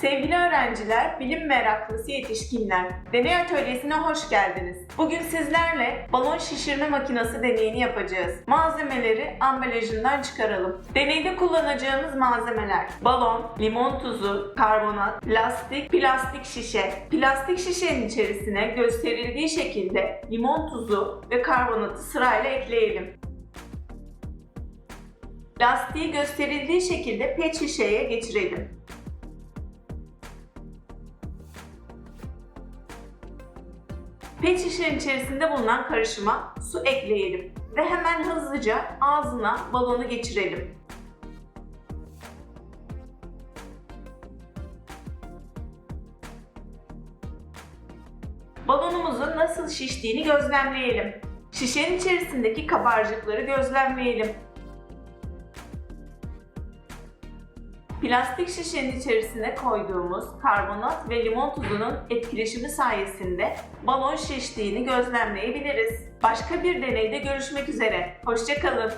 Sevgili öğrenciler, bilim meraklısı yetişkinler, deney atölyesine hoş geldiniz. Bugün sizlerle balon şişirme makinesi deneyini yapacağız. Malzemeleri ambalajından çıkaralım. Deneyde kullanacağımız malzemeler balon, limon tuzu, karbonat, lastik, plastik şişe. Plastik şişenin içerisine gösterildiği şekilde limon tuzu ve karbonatı sırayla ekleyelim. Lastiği gösterildiği şekilde pet şişeye geçirelim. Pet şişenin içerisinde bulunan karışıma su ekleyelim ve hemen hızlıca ağzına balonu geçirelim. Balonumuzun nasıl şiştiğini gözlemleyelim. Şişenin içerisindeki kabarcıkları gözlemleyelim. Plastik şişenin içerisine koyduğumuz karbonat ve limon tuzunun etkileşimi sayesinde balon şiştiğini gözlemleyebiliriz. Başka bir deneyde görüşmek üzere. Hoşçakalın.